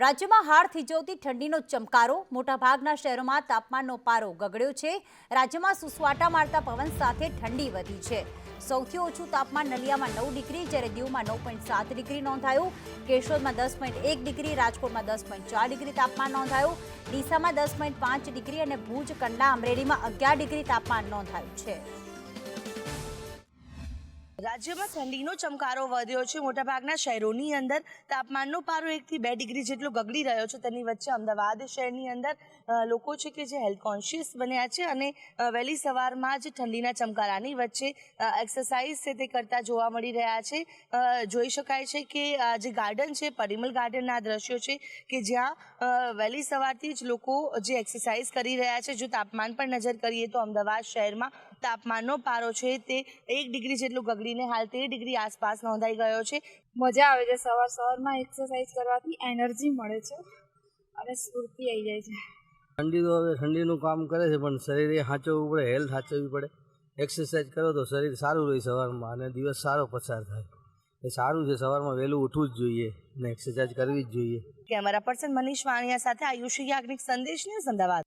રાજ્યમાં હાડ થીજવતી ઠંડીનો ચમકારો, મોટાભાગના શહેરોમાં તાપમાનનો પારો ગગડ્યો છે. રાજ્યમાં સુસવાટા મારતા પવન સાથે ઠંડી વધી છે. સૌથી ઓછું તાપમાન નલિયામાં નવ ડિગ્રી, જ્યારે દીવમાં નવ પોઈન્ટ સાત ડિગ્રી નોંધાયું. કેશોદમાં દસ પોઈન્ટ એક ડિગ્રી, રાજકોટમાં દસ પોઈન્ટ ચાર ડિગ્રી તાપમાન નોંધાયું. ડીસામાં દસ પોઈન્ટ પાંચ ડિગ્રી અને ભુજ કંડા અમરેલીમાં અગિયાર ડિગ્રી તાપમાન નોંધાયું છે. રાજ્યમાં ઠંડીનો ચમકારો વધ્યો છે. મોટાભાગના શહેરોની અંદર તાપમાનનો પારો એકથી બે ડિગ્રી જેટલો ગગડી રહ્યો છે. તેની વચ્ચે અમદાવાદ શહેરની અંદર લોકો છે કે જે હેલ્થ કોન્શિયસ બન્યા છે અને વહેલી સવારમાં જ ઠંડીના ચમકારાની વચ્ચે એક્સરસાઇઝ છે તે કરતા જોવા મળી રહ્યા છે. જોઈ શકાય છે કે જે ગાર્ડન છે, પરિમલ ગાર્ડનના દ્રશ્યો છે કે જ્યાં વહેલી સવારથી જ લોકો જે એક્સરસાઇઝ કરી રહ્યા છે, જો તાપમાન પર નજર કરીએ તો અમદાવાદ શહેરમાં તાપમાનનો પારો છે તે એક ડિગ્રી જેટલું ગગડીને હાલ તેર ડિગ્રી આસપાસ નોંધાઈ ગયો છે. મજા આવે છે સવાર સવારમાં એક્સરસાઇઝ કરવાથી એનર્જી મળે છે અને સ્ફૂર્તિ આવી જાય છે. ઠંડી તો હવે ઠંડીનું કામ કરે છે પણ શરીરે સાચવવું પડે હેલ્થ સાચવવી પડે. એક્સરસાઇઝ કરો તો શરીર સારું રહે સવારમાં અને દિવસ સારો પસાર થાય. એ સારું છે સવારમાં વહેલું ઉઠવું જ જોઈએ ને એક્સરસાઇઝ કરવી જ જોઈએ. કેમેરા પર્સન મનીષ વાણિયા સાથે આયુષ યાજ્ઞિક સંદેશ ન્યૂઝ અમદાવાદ.